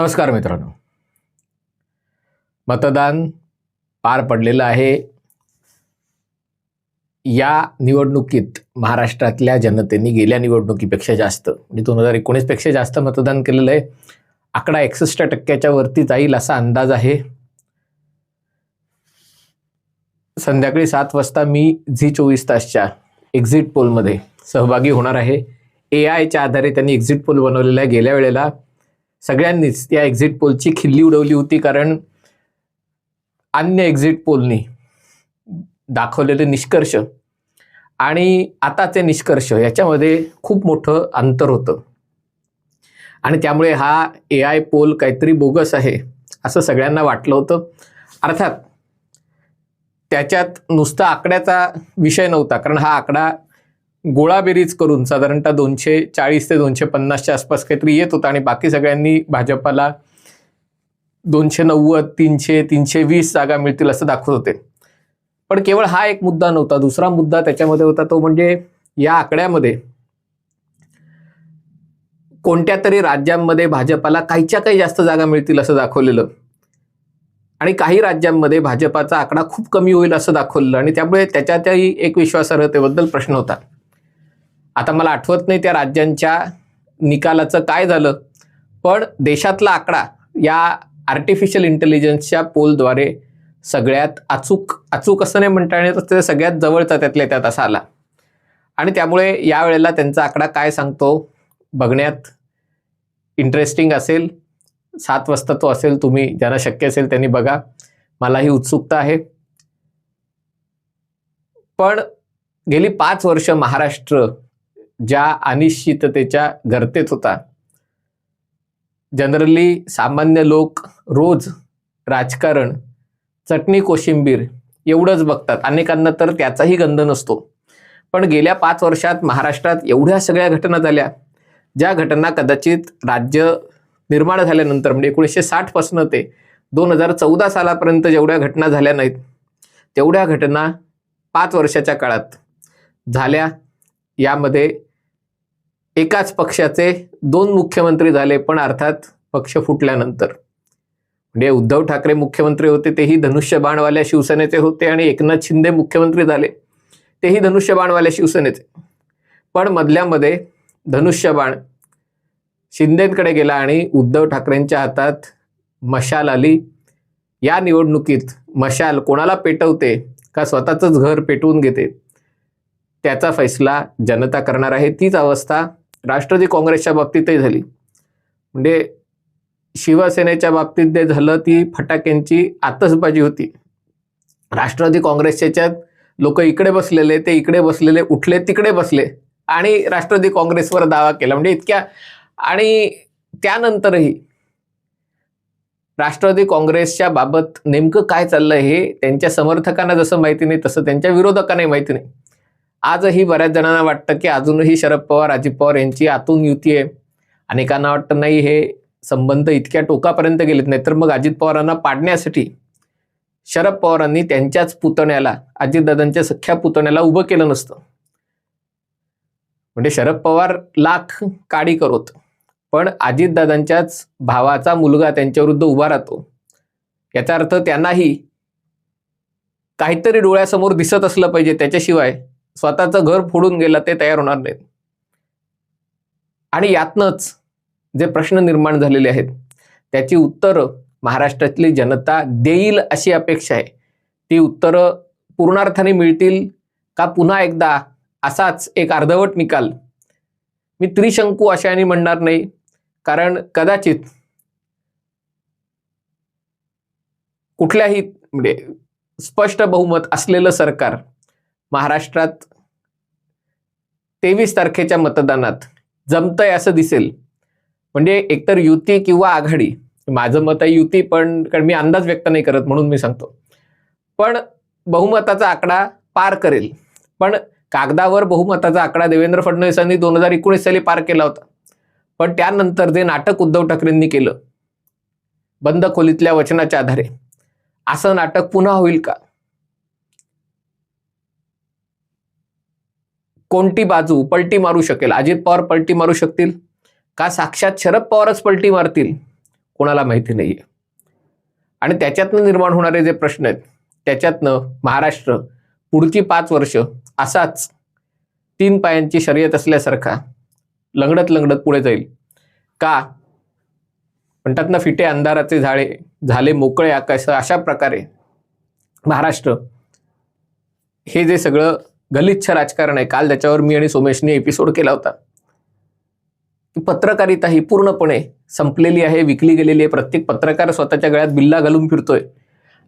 नमस्कार मित्रांनो. मतदान पार पडलेलं आहे. या निवडणुकीत महाराष्ट्रातल्या जनतेने गेल्या निवडणुकीपेक्षा जास्त म्हणजे दोन हजार एकोणीसपेक्षा जास्त मतदान केलेलं आहे. आकडा एकसष्ट टक्क्याच्या वरती जाईल असा अंदाज आहे. संध्याकाळी सात वाजता मी झी चोवीस तासच्या एक्झिट पोलमध्ये सहभागी होणार आहे. ए आयच्या आधारे त्यांनी एक्झिट पोल बनवलेला आहे. गेल्या वेळेला सगळ्यांनीच या एक्झिट पोलची खिल्ली उडवली होती कारण अन्य एक्झिट पोलनी दाखवलेले निष्कर्ष. आणि आताचे निष्कर्ष याच्यामध्ये खूप मोठं अंतर होतं. आणि त्यामुळे हा ए आय पोल काहीतरी बोगस आहे असं सगळ्यांना वाटलं होतं. अर्थात त्याच्यात नुसता आकड्याचा विषय नव्हता कारण हा आकडा गोळाबेरीज करून साधारणतः दोनशे चाळीस ते दोनशे पन्नासच्या आसपास काहीतरी येत होता आणि बाकी सगळ्यांनी भाजपाला दोनशे नव्वद तीनशे तीनशे वीस जागा मिळतील असं दाखवत होते. पण केवळ हा एक मुद्दा नव्हता दुसरा मुद्दा त्याच्यामध्ये होता तो म्हणजे या आकड्यामध्ये कोणत्या तरी राज्यांमध्ये भाजपाला काहीच्या काही जास्त जागा मिळतील असं दाखवलेलं आणि काही राज्यांमध्ये भाजपाचा आकडा खूप कमी होईल असं दाखवलेलं आणि त्यामुळे त्याच्यातही एक विश्वासार्हतेबद्दल प्रश्न होता. आता मला आठवत नाही त्या राज्यांच्या निकालाचं काय झालं पण देशातला आकडा या आर्टिफिशियल इंटेलिजन्सच्या पोलद्वारे सगळ्यात अचूक अचूक असं नाही म्हणता येणार ते सगळ्यात जवळचा त्यातल्या त्यात असा आला. आणि त्यामुळे यावेळेला त्यांचा आकडा काय सांगतो बघण्यात इंटरेस्टिंग असेल सात वाजता तो असेल तुम्ही ज्यांना शक्य असेल त्यांनी बघा मला ही उत्सुकता आहे. पण गेली पाच वर्ष महाराष्ट्र ज्या अनिश्चिततेच्या गर्तेत होता. जनरली सामान्य लोक रोज राजकारण चटणी कोशिंबीर एवढंच बघतात. अनेकांना तर त्याचाही गंध नसतो. पण गेल्या पाच वर्षात महाराष्ट्रात एवढ्या सगळ्या घटना झाल्या ज्या घटना कदाचित राज्य निर्माण झाल्यानंतर म्हणजे एकोणीसशे साठपासनं ते दोन हजार चौदा सालापर्यंत जेवढ्या घटना झाल्या नाहीत तेवढ्या घटना पाच वर्षाच्या काळात झाल्या. यामध्ये एकाच पक्षाचे दोन मुख्यमंत्री झाले पण अर्थात पक्ष फुटल्यानंतर. म्हणजे उद्धव ठाकरे मुख्यमंत्री होते तेही धनुष्यबाणवाल्या शिवसेनेचे होते आणि एकनाथ शिंदे मुख्यमंत्री झाले तेही धनुष्यबाणवाल्या शिवसेनेचे. पण मधल्यामध्ये धनुष्यबाण शिंदेकडे गेला आणि उद्धव ठाकरेंच्या हातात मशाल आली. या निवडणुकीत मशाल कोणाला पेटवते का स्वतःचंच घर पेटवून घेते त्याचा फैसला जनता करणार आहे. तीच अवस्था राष्ट्रवादी काँग्रेसच्या बाबतीतही झाली. म्हणजे शिवसेनेच्या बाबतीत जे झालं ती फटाक्यांची आतसबाजी होती. राष्ट्रवादी काँग्रेसच्या लोक इकडे बसलेले ते इकडे बसलेले उठले तिकडे बसले आणि राष्ट्रवादी काँग्रेसवर दावा केला. म्हणजे इतक्या आणि त्यानंतरही राष्ट्रवादी काँग्रेसच्या बाबत नेमकं काय चाललं हे त्यांच्या समर्थकांना जसं माहिती नाही तसं त्यांच्या विरोधकांनाही माहिती नाही. आजही बऱ्याच जणांना वाटतं की अजूनही शरद पवार अजित पवार यांची आतून युती आहे. अनेकांना वाटतं नाही हे संबंध इतक्या टोकापर्यंत गेलेत नाही तर मग अजित पवारांना पाडण्यासाठी शरद पवारांनी त्यांच्याच पुतण्याला अजितदादांच्या सख्या पुतण्याला उभं केलं नसतं. म्हणजे शरद पवार लाख काडी करोत पण अजितदादांच्याच भावाचा मुलगा त्यांच्याविरुद्ध उभा राहतो. याचा अर्थ त्यांनाही काहीतरी डोळ्यासमोर दिसत असलं पाहिजे त्याच्याशिवाय स्वतःचं घर फोडून गेलं ते तयार होणार नाहीत. आणि यातनंच जे प्रश्न निर्माण झालेले आहेत त्याची उत्तरं महाराष्ट्रातली जनता देईल अशी अपेक्षा आहे. ती उत्तरं पूर्णार्थाने मिळतील का पुन्हा एकदा असाच एक अर्धवट निकाल? मी त्रिशंकू अशाने म्हणणार नाही कारण कदाचित कुठल्याही म्हणजे स्पष्ट बहुमत असलेलं सरकार महाराष्ट्रात तेवीस तारखेच्या मतदानात जमतंय असं दिसेल. म्हणजे एकतर युती किंवा आघाडी माझं मत आहे युती पण कारण मी अंदाज व्यक्त नाही करत म्हणून मी सांगतो. पण बहुमताचा आकडा पार करेल. पण कागदावर बहुमताचा आकडा देवेंद्र फडणवीसांनी दोन हजार एकोणीस साली पार केला होता. पण त्यानंतर जे नाटक उद्धव ठाकरेंनी केलं बंद खोलीतल्या वचनाच्या आधारे असं नाटक पुन्हा होईल का? कोणती बाजू पलटी मारू शकेल? अजित पवार पलटी मारू शकतील? का साक्षात शरद पवारच पलटी मारतील? कोणाला माहिती नाही आहे आणि त्याच्यातनं निर्माण होणारे जे प्रश्न आहेत त्याच्यातनं महाराष्ट्र पुढची पाच वर्ष असाच तीन पायांची शर्यत असल्यासारखा लंगडत लंगडत पुढे जाईल. का? म्हणतात ना फिटे अंधाराचे झाळे झाले मोकळे आकाश अशा प्रकारे महाराष्ट्र हे जे सगळं गलिच्छ राजकारण आहे. काल त्याच्यावर मी आणि सोमेशने एपिसोड केला होता. की पत्रकारिता ही पूर्णपणे संपलेली आहे विकली गेलेली आहे. प्रत्येक पत्रकार स्वतःच्या गळ्यात बिल्ला घालून फिरतोय.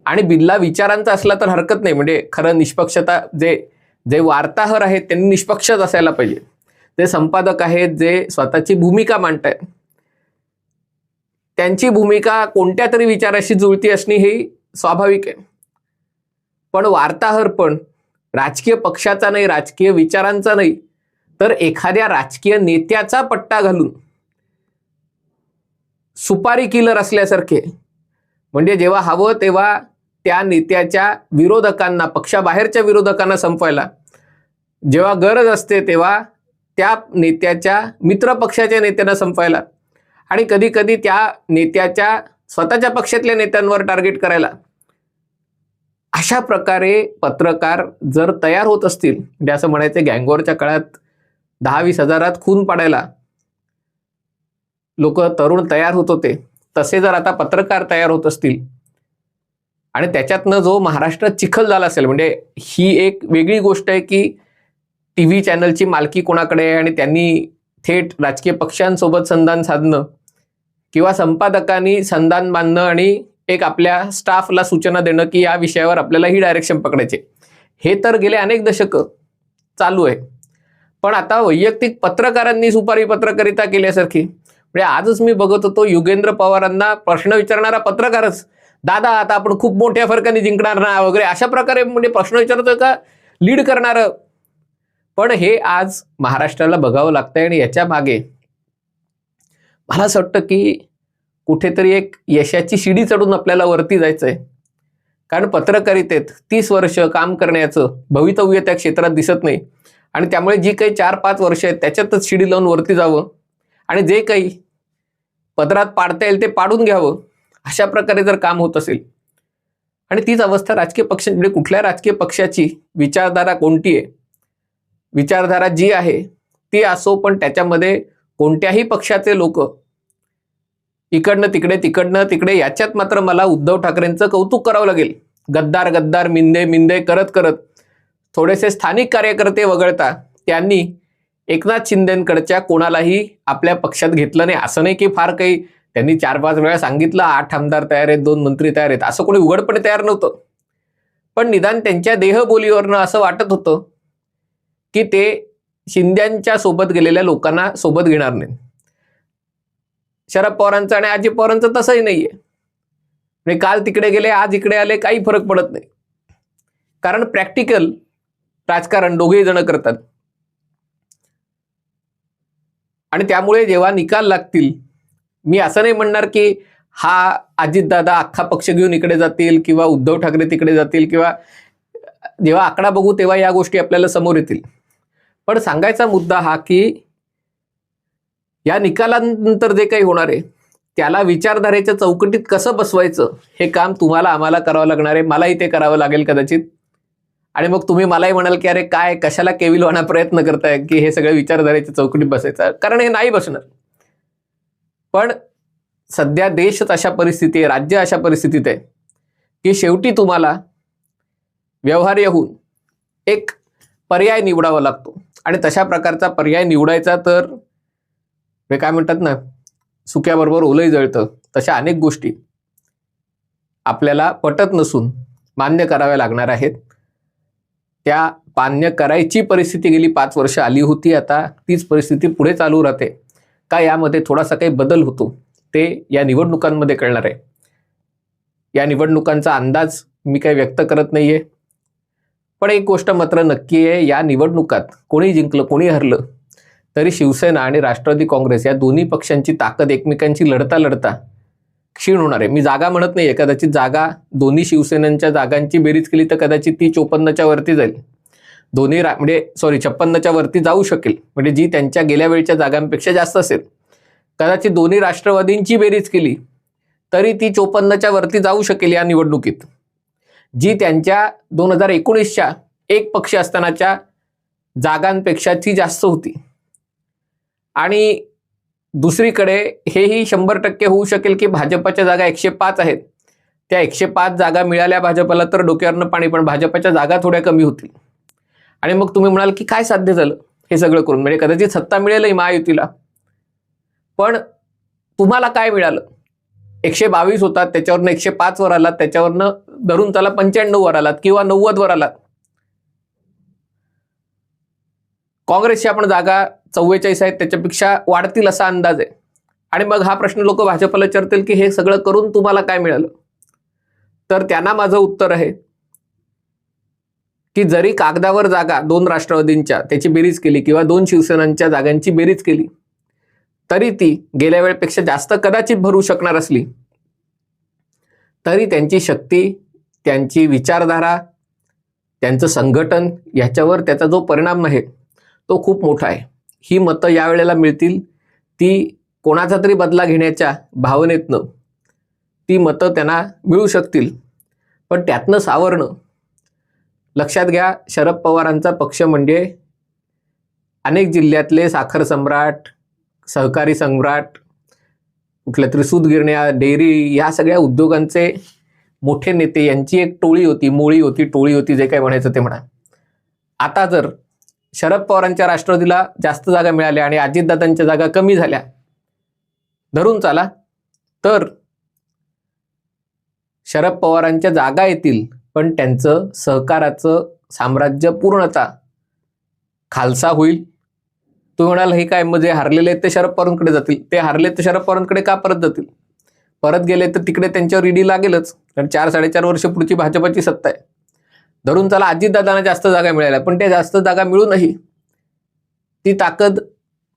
आणि बिल्ला विचारांचा असला तर हरकत नाही. म्हणजे खरं निष्पक्षता जे जे वार्ताहर आहेत त्यांनी निष्पक्षच असायला पाहिजे. जे संपादक आहेत जे स्वतःची भूमिका मांडतायत. त्यांची भूमिका कोणत्या तरी विचाराशी जुळती असणे ही स्वाभाविक आहे. पण वार्ताहर पण राजकीय पक्षाचा नाही राजकीय विचारांचा नाही तर एखाद्या राजकीय नेत्याचा पट्टा घालून सुपारी किलर असल्यासारखे म्हणजे जेव्हा हवं तेव्हा त्या नेत्याच्या विरोधकांना पक्षाबाहेरच्या विरोधकांना संपवायला. जेव्हा गरज असते तेव्हा त्या नेत्याच्या मित्र पक्षाच्या नेत्यांना संपवायला. आणि कधी कधी त्या नेत्याच्या स्वतःच्या पक्षातल्या नेत्यांवर टार्गेट करायला. अशा प्रकारे पत्रकार जर तयार होत असतील म्हणजे असं म्हणायचं गँगवॉरच्या काळात दहा वीस हजारात खून पाडायला लोक तरुण तयार होत होते तसे जर आता पत्रकार तयार होत असतील आणि त्याच्यातनं जो महाराष्ट्रात चिखल झाला असेल म्हणजे ही एक वेगळी गोष्ट आहे की टी व्ही चॅनलची मालकी कोणाकडे आहे आणि त्यांनी थेट राजकीय पक्षांसोबत संधान साधणं किंवा संपादकांनी संधान बांधणं आणि एक आपल्या स्टाफला सूचना देणं की या विषयावर आपल्याला ही डायरेक्शन पकडायचे हे तर गेले अनेक दशकं चालू आहे. पण आता वैयक्तिक पत्रकारांनी सुपारी पत्रकारिता केल्यासारखी. म्हणजे आजच मी बघत होतो युगेंद्र पवारांना प्रश्न विचारणारा पत्रकारच दादा आता आपण खूप मोठ्या फरकाने जिंकणार ना? वगैरे अशा प्रकारे म्हणजे प्रश्न विचारतोय का? लीड करणारं. पण हे आज महाराष्ट्राला बघावं लागतंय आणि याच्या मागे मला असं वाटतं की कुठेतरी एक यशाची शिडी चढून आपल्याला वरती जायचंय. कारण पत्रकारितेत तीस वर्ष काम करण्याचं भवितव्य त्या क्षेत्रात दिसत नाही. आणि त्यामुळे जी काही चार पाच वर्ष आहेत त्याच्यातच शिडी लावून वरती जावं. आणि जे काही पदरात पाडता येईल ते पाडून घ्यावं. अशा प्रकारे जर काम होत असेल. आणि तीच अवस्था राजकीय पक्ष म्हणजे कुठल्या राजकीय पक्षाची विचारधारा कोणती आहे? विचारधारा जी आहे ती असो पण त्याच्यामध्ये कोणत्याही पक्षाचे लोक इकडनं तिकडे तिकडनं तिकडे याच्यात मात्र मला उद्धव ठाकरेंचं कौतुक करावं लागेल. गद्दार गद्दार मिंदे मिंदे करत करत. थोडेसे स्थानिक कार्यकर्ते वगळता त्यांनी एकनाथ शिंदेकडच्या कोणालाही आपल्या पक्षात घेतलं नाही. असं नाही की फार काही. त्यांनी चार पाच वेळा सांगितलं आठ आमदार तयार आहेत दोन मंत्री तयार आहेत. असं कोणी उघडपणे तयार नव्हतं. पण निदान त्यांच्या देहबोलीवरनं असं वाटत होतं की ते शिंद्यांच्या सोबत गेलेल्या लोकांना सोबत घेणार नाही शरद पवारांचं आणि अजित पवारांचं तसंही नाहीये. म्हणजे काल तिकडे गेले आज इकडे आले काही फरक पडत नाही. कारण प्रॅक्टिकल राजकारण दोघेही जण करतात. आणि त्यामुळे जेव्हा निकाल लागतील मी असं नाही म्हणणार की हा अजितदादा अख्खा पक्ष घेऊन इकडे जातील किंवा उद्धव ठाकरे तिकडे जातील किंवा जेव्हा आकडा बघू तेव्हा या गोष्टी आपल्याला समोर येतील. पण सांगायचा मुद्दा हा की या निकालानंतर जे काही होणार आहे त्याला विचारधारेच्या चौकटीत कसं बसवायचं हे काम तुम्हाला आम्हाला करावं लागणार आहे. मलाही ते करावं लागेल कदाचित. आणि मग तुम्ही मलाही म्हणाल की अरे काय कशाला केविल होणार प्रयत्न करताय की हे सगळं विचारधारेच्या चौकटीत बसायचं? कारण हे नाही बसणार. पण सध्या देशच अशा परिस्थिती आहे राज्य अशा परिस्थितीत आहे की शेवटी तुम्हाला व्यवहार्य होऊन एक पर्याय निवडावा लागतो. आणि तशा प्रकारचा पर्याय निवडायचा तर हे काय म्हणतात ना सुक्याबरोबर ओलंही जळतं तशा अनेक गोष्टी आपल्याला पटत नसून मान्य कराव्या लागणार आहेत. त्या मान्य करायची परिस्थिती गेली पाच वर्ष आली होती आता तीच परिस्थिती पुढे चालू राहते. का यामध्ये थोडासा काही बदल होतो ते या निवडणुकांमध्ये कळणार आहे. या निवडणुकांचा अंदाज मी काही व्यक्त करत नाहीये. पण एक गोष्ट मात्र नक्की आहे या निवडणुकात कोणी जिंकलं कोणी हरलं तरी शिवसेना आणि राष्ट्रवादी काँग्रेस या दोन्ही पक्षांची ताकद एकमेकांची लढता लढता क्षीण होणार आहे. मी जागा म्हणत नाही कदाचित जागा दोन्ही शिवसेनांच्या जागांची बेरीज केली तर कदाचित ती चोपन्नच्या वरती जाईल. दोन्ही रा म्हणजे सॉरी छप्पन्नच्या वरती जाऊ शकेल. म्हणजे जी त्यांच्या गेल्या वेळच्या जागांपेक्षा जास्त असेल. कदाचित दोन्ही राष्ट्रवादींची बेरीज केली तरी ती चोपन्नच्या वरती जाऊ शकेल या निवडणुकीत. जी त्यांच्या दोन हजार एकोणीसच्या एक पक्ष असतानाच्या जागांपेक्षा ती जास्त होती. आणि दुसरीकडे हेही शंभर टक्के होऊ शकेल की भाजपाच्या जागा एकशे पाच आहेत. त्या एकशे पाच जागा मिळाल्या भाजपला तर डोक्यावरनं पाणी पण भाजपच्या जागा थोड्या कमी होतील. आणि मग तुम्ही म्हणाल की काय साध्य झालं हे सगळं करून? म्हणजे कदाचित सत्ता मिळेलही महायुतीला. पण तुम्हाला काय मिळालं? एकशे बावीस होतात त्याच्यावरनं एकशे पाच वर आलात त्याच्यावरनं धरून त्याला पंच्याण्णव वर आलात किंवा नव्वद वर आलात. काँग्रेसची आपण जागा चव्वेचाळीस आहेत त्याच्यापेक्षा वाढतील असा अंदाज आहे. आणि मग हा प्रश्न लोक भाजपला विचारतील की हे सगळं करून तुम्हाला काय मिळालं? तर त्यांना माझं उत्तर आहे की जरी कागदावर जागा दोन राष्ट्रवादींच्या त्याची बेरीज केली किंवा दोन शिवसेनांच्या जागांची बेरीज केली तरी ती गेल्या वेळेपेक्षा जास्त कदाचित भरू शकणार असली. तरी त्यांची शक्ती त्यांची विचारधारा त्यांचं संघटन याच्यावर त्याचा जो परिणाम आहे तो खूप मोठा आहे. ही मतं यावेळेला मिळतील. ती कोणाचा तरी बदला घेण्याच्या भावनेतनं ती मतं त्यांना मिळू शकतील. पण त्यातनं सावरणं. लक्षात घ्या शरद पवारांचा पक्ष म्हणजे अनेक जिल्ह्यातले साखर सम्राट सहकारी सम्राट कुठल्या तरी सूत गिरण्या डेअरी या सगळ्या उद्योगांचे मोठे नेते यांची एक टोळी होती मोळी होती टोळी होती जे काय म्हणायचं ते म्हणा. आता जर शरद पवारांच्या राष्ट्रवादीला जास्त जागा मिळाल्या आणि अजितदादांच्या जागा कमी झाल्या. धरून चाला. तर शरद पवारांच्या जागा येतील पण त्यांचं सहकाराचं साम्राज्य पूर्णता खालसा होईल. तुम्ही म्हणाल हे काय म्हणजे हारलेले आहेत ते शरद पवारांकडे जातील. ते हारले तर शरद पवारांकडे का परत जातील? परत गेले तर तिकडे त्यांच्यावर ईडी लागेलच. कारण चार साडेचार वर्ष पुढची भाजपाची सत्ता आहे. धरून चला अजितदादांना जास्त जागा मिळाल्या पण त्या जास्त जागा मिळूनही ती ताकद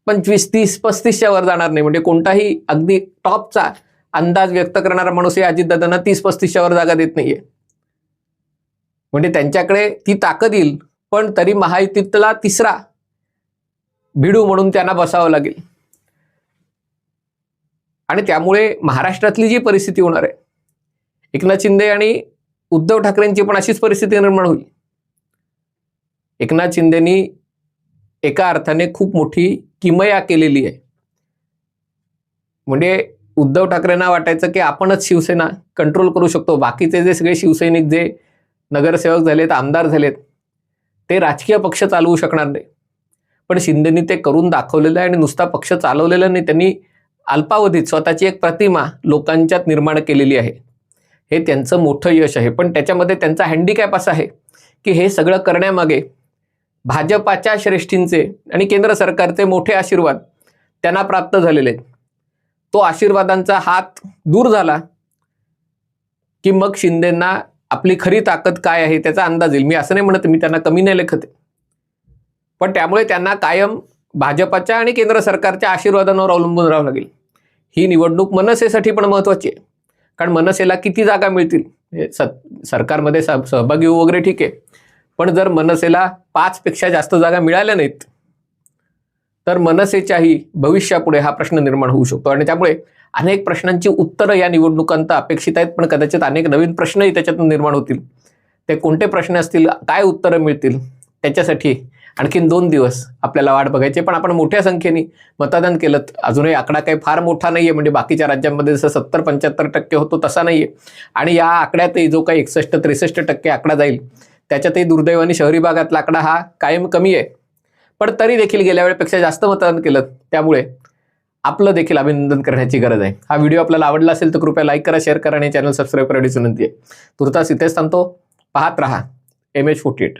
पंचवीस तीस पस्तीसच्या वर जाणार नाही. म्हणजे कोणताही अगदी टॉपचा अंदाज व्यक्त करणारा माणूस हे अजितदादांना तीस पस्तीसच्या वर जागा देत नाहीये. म्हणजे त्यांच्याकडे ती ताकद येईल पण तरी महायुतीतला तिसरा भिडू म्हणून त्यांना बसावं लागेल. आणि त्यामुळे महाराष्ट्रातली जी परिस्थिती होणार आहे एकनाथ शिंदे आणि उद्धव ठाकरेंची पण अशीच परिस्थिती निर्माण होईल. एकनाथ शिंदेनी एका अर्थाने खूप मोठी किमया केलेली आहे. म्हणजे उद्धव ठाकरेंना वाटायचं की आपणच शिवसेना कंट्रोल करू शकतो. बाकीचे जे सगळे शिवसैनिक जे नगरसेवक झालेत आमदार झालेत ते राजकीय पक्ष चालवू शकणार नाही. पण शिंदेनी ते करून दाखवलेलं आहे आणि नुसता पक्ष चालवलेला नाही त्यांनी अल्पावधीत स्वतःची एक प्रतिमा लोकांच्यात निर्माण केलेली आहे. हे त्यांचं मोठं यश आहे. पण त्याच्यामध्ये त्यांचा हँडिकॅप असा आहे की हे सगळं करण्यामागे भाजपाच्या श्रेष्ठींचे आणि केंद्र सरकारचे मोठे आशीर्वाद त्यांना प्राप्त झालेले आहेत. तो आशीर्वादांचा हात दूर झाला की मग शिंदेंना आपली खरी ताकद काय आहे त्याचा अंदाज येईल. मी असं नाही म्हणत मी त्यांना कमी नाही लेखत आहे. पण त्यामुळे त्यांना कायम भाजपाच्या आणि केंद्र सरकारच्या आशीर्वादांवर अवलंबून राहावं लागेल. ही निवडणूक मनसेसाठी पण महत्त्वाची आहे. कारण मनसेला किती जागा मिळतील? हे स सरकारमध्ये सहभागी होऊ वगैरे ठीक आहे. पण जर मनसेला पाचपेक्षा जास्त जागा मिळाल्या नाहीत तर मनसेच्याही भविष्यापुढे हा प्रश्न निर्माण होऊ शकतो. आणि त्यामुळे अनेक प्रश्नांची उत्तरं या निवडणुकांत अपेक्षित आहेत पण कदाचित अनेक नवीन प्रश्नही त्याच्यातून निर्माण होतील. ते कोणते प्रश्न असतील काय उत्तरं मिळतील त्याच्यासाठी आणखीन दोन दिवस आपल्याला वाट बघायची पण आपण मोठ्या संख्येने मतदान केलं अजूनही आकडा काही फार मोठा नाही आहे म्हणजे बाकीच्या राज्यांमध्ये जसं सत्तर पंच्याहत्तर टक्के होतो तसा नाही आहे आणि या आकड्यातही जो काही एकसष्ट त्रेसष्ट टक्के आकडा जाईल त्याच्यातही दुर्दैवाने शहरी भागातला आकडा हा कायम कमी आहे. पण तरी देखील गेल्या वेळेपेक्षा जास्त मतदान केलं त्यामुळे आपलं देखील अभिनंदन करण्याची गरज आहे. हा व्हिडिओ आपल्याला आवडला असेल तर कृपया लाईक करा शेअर करा आणि चॅनल सबस्क्राईब करण्याची विनंती आहे तुर्तास इथेच थांबतो. पाहत रहा. M H forty eight